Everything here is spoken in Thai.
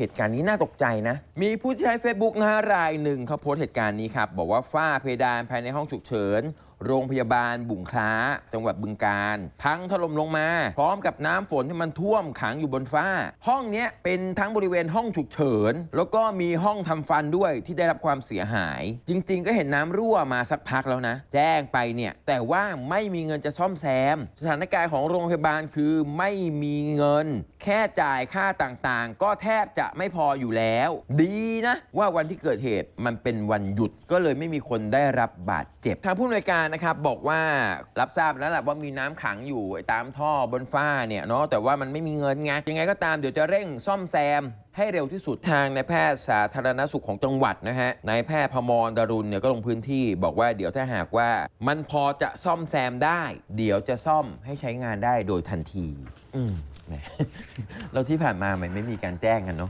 เหตุการณ์นี้น่าตกใจนะ มีผู้ใช้ Facebook นะฮะรายหนึ่งเขาโพสต์เหตุการณ์นี้ครับ บอกว่าฝ้าเพดานภายในห้องฉุกเฉิน โรงพยาบาลบุงคล้า จังหวัดบึงการ พังถล่มลงมา พร้อมกับน้ำฝนที่มันท่วมขังอยู่บนฝ้า ห้องนี้เป็นทั้งบริเวณห้องฉุกเฉิน แล้วก็มีห้องทำฟันด้วยที่ได้รับความเสียหาย จริง ๆ ก็เห็นน้ำรั่วมาสักพักแล้วนะ แจ้งไปเนี่ย แต่ว่าไม่มีเงินจะซ่อมแซม สถานการณ์ของโรงพยาบาลคือไม่มีเงิน แค่จ่ายค่าต่างๆ ก็แทบจะไม่พออยู่แล้ว ดีนะ ว่าวันที่เกิดเหตุมันเป็นวันหยุดก็เลยไม่มีคนได้รับบาดเจ็บทางผู้อำนวยการนะครับบอกว่ารับทราบแล้วแหละว่ามีน้ำขังอยู่ตามท่อบนฝ้าเนี่ยเนาะแต่ว่ามันไม่มีเงินไงยังไงก็ตามเดี๋ยวจะเร่งซ่อมแซมให้เร็วที่สุดทางนายแพทย์สาธารณสุขของจังหวัดนะฮะนายแพทย์พมรดารุณเนี่ยก็ลงพื้นที่บอกว่าเดี๋ยวถ้าหากว่า มันพอจะซ่อมแซมได้ เดี๋ยวจะซ่อมให้ใช้งานได้โดยทันที อืมเราที่ผ่านมามันไม่มีการแจ้งกันเนาะ